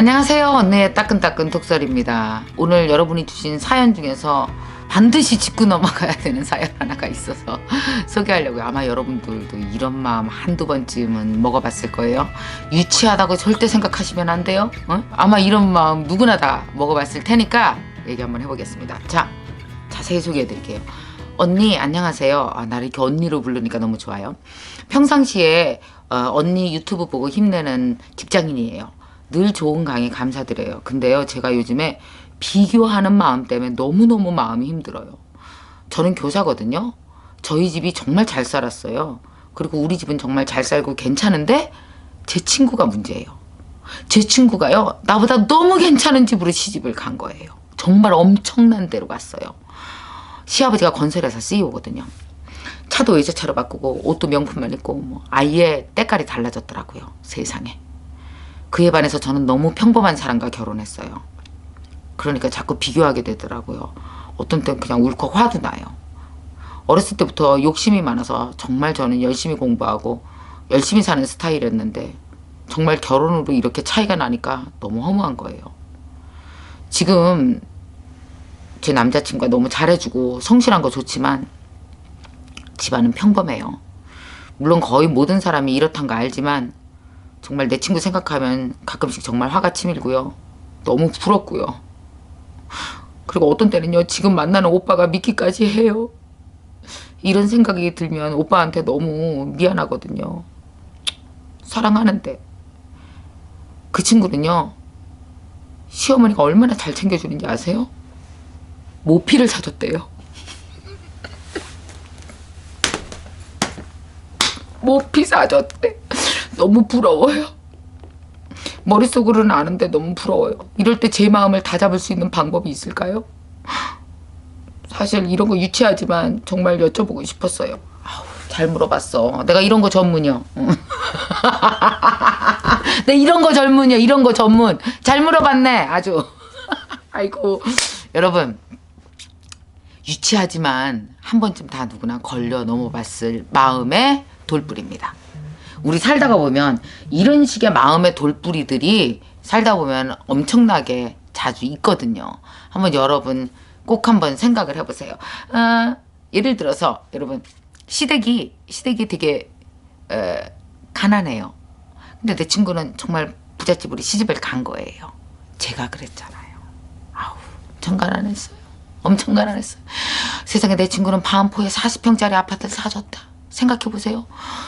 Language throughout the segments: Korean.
안녕하세요. 언니의 따끈따끈 독설입니다. 오늘 여러분이 주신 사연 중에서 반드시 짚고 넘어가야 되는 사연 하나가 있어서 소개하려고요. 아마 여러분들도 이런 마음 한두 번쯤은 먹어봤을 거예요. 유치하다고 절대 생각하시면 안 돼요. 어? 아마 이런 마음 누구나 다 먹어봤을 테니까 얘기 한번 해보겠습니다. 자, 자세히 소개해드릴게요. 언니 안녕하세요. 아, 나를 이렇게 언니로 부르니까 너무 좋아요. 평상시에 어, 언니 유튜브 보고 힘내는 직장인이에요. 늘 좋은 강의 감사드려요. 근데요, 제가 요즘에 비교하는 마음 때문에 너무너무 마음이 힘들어요. 저는 교사거든요. 저희 집이 정말 잘 살았어요. 그리고 우리 집은 정말 잘 살고 괜찮은데 제 친구가 문제예요. 제 친구가요, 나보다 너무 괜찮은 집으로 시집을 간 거예요. 정말 엄청난 데로 갔어요. 시아버지가 건설회사 CEO거든요. 차도 외제차로 바꾸고 옷도 명품만 입고 뭐 아예 때깔이 달라졌더라고요. 세상에. 그에 반해서 저는 너무 평범한 사람과 결혼했어요. 그러니까 자꾸 비교하게 되더라고요. 어떤 때는 그냥 울컥 화도 나요. 어렸을 때부터 욕심이 많아서 정말 저는 열심히 공부하고 열심히 사는 스타일이었는데 정말 결혼으로 이렇게 차이가 나니까 너무 허무한 거예요. 지금 제 남자친구가 너무 잘해주고 성실한 거 좋지만 집안은 평범해요. 물론 거의 모든 사람이 이렇단 거 알지만 정말 내 친구 생각하면 가끔씩 정말 화가 치밀고요. 너무 부럽고요. 그리고 어떤 때는요, 지금 만나는 오빠가 믿기까지 해요. 이런 생각이 들면 오빠한테 너무 미안하거든요. 사랑하는데. 그 친구는요, 시어머니가 얼마나 잘 챙겨주는지 아세요? 모피를 사줬대요. 모피 사줬대. 너무 부러워요. 머릿속으로는 아는데 너무 부러워요. 이럴 때 제 마음을 다 잡을 수 있는 방법이 있을까요? 사실 이런 거 유치하지만 정말 여쭤보고 싶었어요. 아우, 잘 물어봤어. 내가 이런 거 전문이요. 내 이런 거 전문이요. 이런 거 전문. 잘 물어봤네. 아주. 아이고. 여러분. 유치하지만 한 번쯤 다 누구나 걸려 넘어봤을 마음의 돌뿌리입니다. 우리 살다가 보면 이런 식의 마음의 돌뿌리들이 살다 보면 엄청나게 자주 있거든요. 한번 여러분 꼭 한번 생각을 해보세요. 어, 예를 들어서 여러분 시댁이 시댁이 되게 에, 가난해요. 근데 내 친구는 정말 부잣집으로 시집을 간 거예요. 제가 그랬잖아요. 아우, 엄청 가난했어요. 엄청 가난했어요. 세상에 내 친구는 반포에 40평짜리 아파트를 사줬다. 생각해보세요.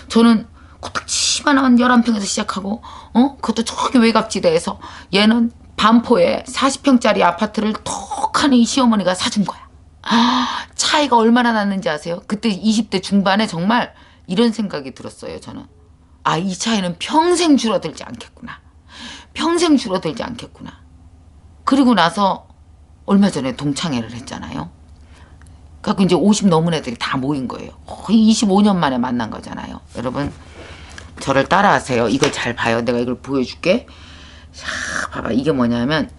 저는 코딱지만한 11평에서 시작하고 어 그것도 저기 외곽지대에서 얘는 반포에 40평짜리 아파트를 턱하니 시어머니가 사준 거야. 아, 차이가 얼마나 났는지 아세요? 그때 20대 중반에 정말 이런 생각이 들었어요, 저는. 아, 이 차이는 평생 줄어들지 않겠구나. 평생 줄어들지 않겠구나. 그리고 나서 얼마 전에 동창회를 했잖아요. 그래갖고 이제 50 넘은 애들이 다 모인 거예요. 거의 25년 만에 만난 거잖아요. 여러분, 저를 따라하세요. 이걸 잘 봐요. 내가 이걸 보여줄게. 자, 봐봐. 이게 뭐냐면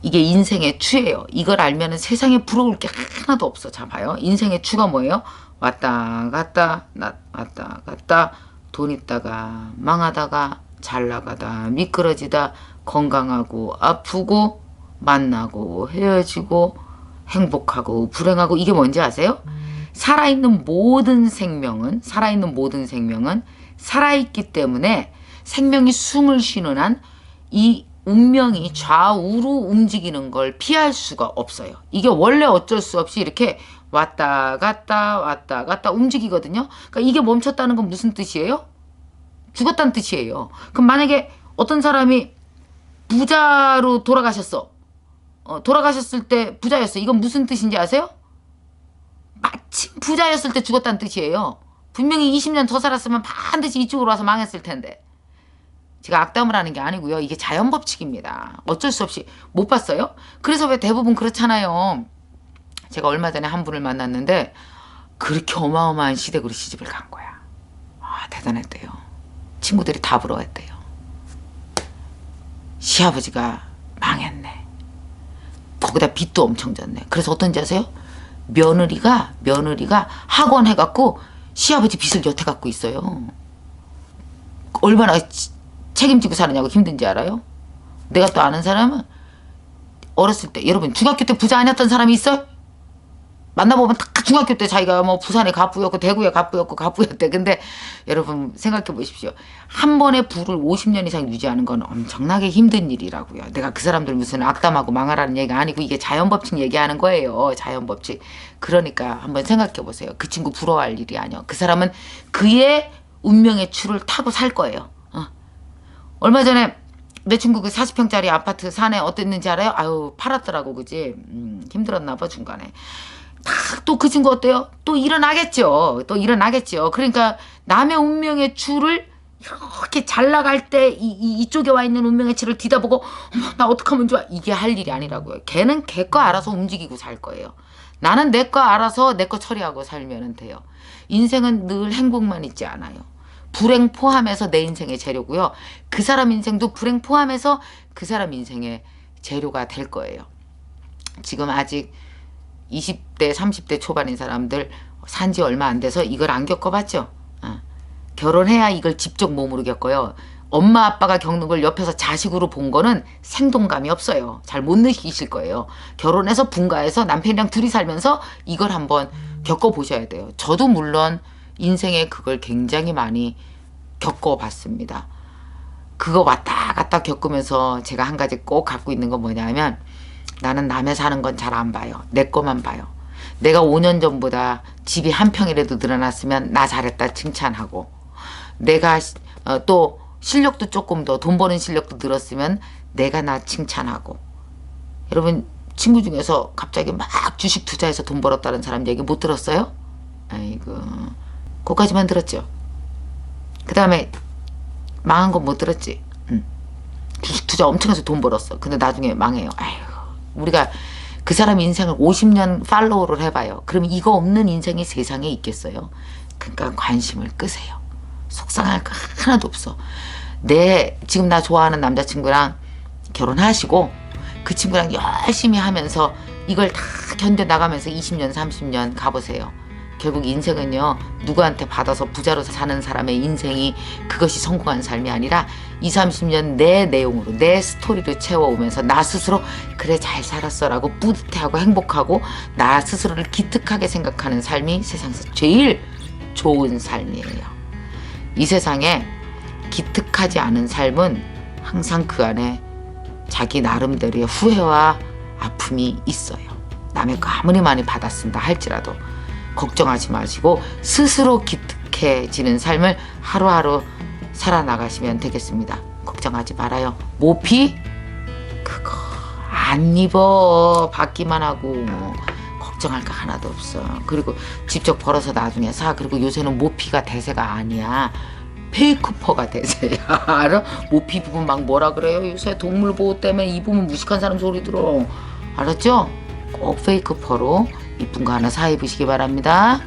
이게 인생의 추예요. 이걸 알면은 세상에 부러울 게 하나도 없어. 자, 봐요. 인생의 추가 뭐예요? 왔다 갔다 나, 왔다 갔다 돈 있다가 망하다가 잘 나가다 미끄러지다 건강하고 아프고 만나고 헤어지고 행복하고 불행하고 이게 뭔지 아세요? 살아있는 모든 생명은 살아있는 모든 생명은 살아있기 때문에 생명이 숨을 쉬는 한 이 운명이 좌우로 움직이는 걸 피할 수가 없어요. 이게 원래 어쩔 수 없이 이렇게 왔다 갔다 왔다 갔다 움직이거든요. 그러니까 이게 멈췄다는 건 무슨 뜻이에요? 죽었다는 뜻이에요. 그럼 만약에 어떤 사람이 부자로 돌아가셨어. 어, 돌아가셨을 때 부자였어. 이건 무슨 뜻인지 아세요? 마침 부자였을 때 죽었다는 뜻이에요. 분명히 20년 더 살았으면 반드시 이쪽으로 와서 망했을 텐데. 제가 악담을 하는 게 아니고요. 이게 자연 법칙입니다. 어쩔 수 없이 못 봤어요? 그래서 왜 대부분 그렇잖아요. 제가 얼마 전에 한 분을 만났는데 그렇게 어마어마한 시댁으로 시집을 간 거야. 아, 대단했대요. 친구들이 다 부러워했대요. 시아버지가 망했네. 거기다 빚도 엄청 졌네. 그래서 어떤지 아세요? 며느리가 며느리가 학원 해갖고 시아버지 빚을 여태 갖고 있어요. 얼마나 치- 책임지고 사느냐고 힘든지 알아요? 내가 또 아는 사람은 어렸을 때 여러분 중학교 때 부자 아니었던 사람이 있어요? 만나보면 다 중학교 때 자기가 뭐 부산에 갑부였고 대구에 갑부였고 갑부였대. 근데 여러분 생각해 보십시오. 한 번에 부를 50년 이상 유지하는 건 엄청나게 힘든 일이라고요. 내가 그 사람들 무슨 악담하고 망하라는 얘기가 아니고 이게 자연법칙 얘기하는 거예요. 자연법칙. 그러니까 한번 생각해 보세요. 그 친구 부러워할 일이 아니요. 그 사람은 그의 운명의 추를 타고 살 거예요. 어. 얼마 전에 내 친구 그 40평짜리 아파트 산에 어땠는지 알아요? 아유 팔았더라고 그지? 음, 힘들었나 봐 중간에. 또그 친구 어때요? 또 일어나겠죠. 또 일어나겠죠. 그러니까 남의 운명의 줄을 이렇게 잘 나갈 때 이, 이, 이쪽에 와 있는 운명의 줄을 뒤다보고 어머 나 어떡하면 좋아 이게 할 일이 아니라고요. 걔는 걔 거 알아서 움직이고 살 거예요. 나는 내 거 알아서 내 거 처리하고 살면 돼요. 인생은 늘 행복만 있지 않아요. 불행 포함해서 내 인생의 재료고요. 그 사람 인생도 불행 포함해서 그 사람 인생의 재료가 될 거예요. 지금 아직 20대, 30대 초반인 사람들 산 지 얼마 안 돼서 이걸 안 겪어봤죠. 어. 결혼해야 이걸 직접 몸으로 겪어요. 엄마 아빠가 겪는 걸 옆에서 자식으로 본 거는 생동감이 없어요. 잘 못 느끼실 거예요. 결혼해서 분가해서 남편이랑 둘이 살면서 이걸 한번 겪어보셔야 돼요. 저도 물론 인생에 그걸 굉장히 많이 겪어봤습니다. 그거 왔다 갔다 겪으면서 제가 한 가지 꼭 갖고 있는 건 뭐냐면 나는 남의 사는 건 잘 안 봐요. 내 거만 봐요. 내가 5년 전보다 집이 한 평이라도 늘어났으면 나 잘했다 칭찬하고 내가 시- 어, 또 실력도 조금 더 돈 버는 실력도 늘었으면 내가 나 칭찬하고 여러분 친구 중에서 갑자기 막 주식 투자해서 돈 벌었다는 사람 얘기 못 들었어요? 아이고 그까지만 들었죠. 그 다음에 망한 건 못 들었지. 응. 주식 투자 엄청 해서 돈 벌었어. 근데 나중에 망해요. 아이고 우리가 그 사람 인생을 50년 팔로우를 해봐요. 그럼 이거 없는 인생이 세상에 있겠어요? 그러니까 관심을 끄세요. 속상할 거 하나도 없어. 내 지금 나 좋아하는 남자친구랑 결혼하시고 그 친구랑 열심히 하면서 이걸 다 견뎌 나가면서 20년, 30년 가보세요. 결국 인생은요, 누구한테 받아서 부자로 사는 사람의 인생이 그것이 성공한 삶이 아니라 20, 30년 내 내용으로, 내 스토리를 채워오면서 나 스스로 그래, 잘 살았어 라고 뿌듯해하고 행복하고 나 스스로를 기특하게 생각하는 삶이 세상에서 제일 좋은 삶이에요. 이 세상에 기특하지 않은 삶은 항상 그 안에 자기 나름대로의 후회와 아픔이 있어요. 남의 거 아무리 많이 받았습니다 할지라도 걱정하지 마시고 스스로 기특해지는 삶을 하루하루 살아나가시면 되겠습니다. 걱정하지 말아요. 모피 그거 안 입어 받기만 하고 뭐 걱정할 거 하나도 없어. 그리고 직접 벌어서 나중에 사. 그리고 요새는 모피가 대세가 아니야. 페이크퍼가 대세야. 알아? 모피 부분 막 뭐라 그래요? 요새 동물 보호 때문에 입으면 무식한 사람 소리 들어. 알았죠? 꼭 페이크퍼로 이쁜 거 하나 사 입으시기 바랍니다.